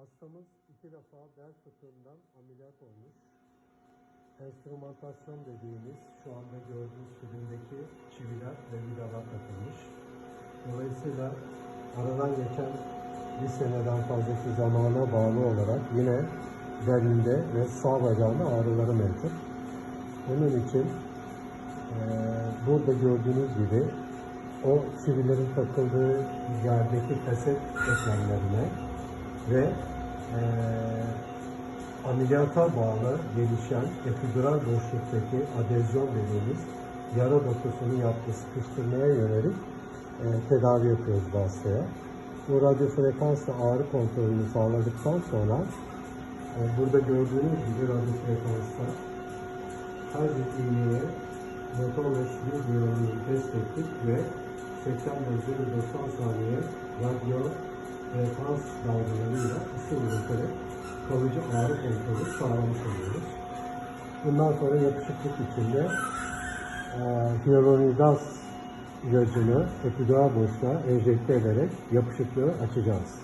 Hastamız iki defa bel fıtığından ameliyat olmuş. Enstrümantasyon dediğimiz şu anda gördüğünüz filmdeki çiviler ve vidalar takılmış. Dolayısıyla aradan geçen bir seneden fazlaki zamana bağlı olarak yine belinde ve sağ bacağında ağrıları mevcut. Bunun için eee, burada gördüğünüz gibi o çivilerin takıldığı yerdeki fesek eklemlerine ve eee, ameliyata bağlı gelişen epidural boşluktaki adezyon dediğimiz yara dokusunu yaptığı sıkıştırmaya yönelik eee, tedavi yapıyoruz bu hastaya. Bu radyo frekansla ağrı kontrolünü sağladıktan sonra e, burada gördüğünüz gibi radyo frekansta her bir iğneye motor ve sinir biyolojiyi test ve 80 derece ve 90 saniye radyo frekans dalgalarıyla ısı üreterek kalıcı ağrı kontrolü sağlamış oluyoruz. Bundan sonra yapışıklık içinde e, hyaluronidaz ilacını epidural boşluğa enjekte ederek yapışıklığı açacağız.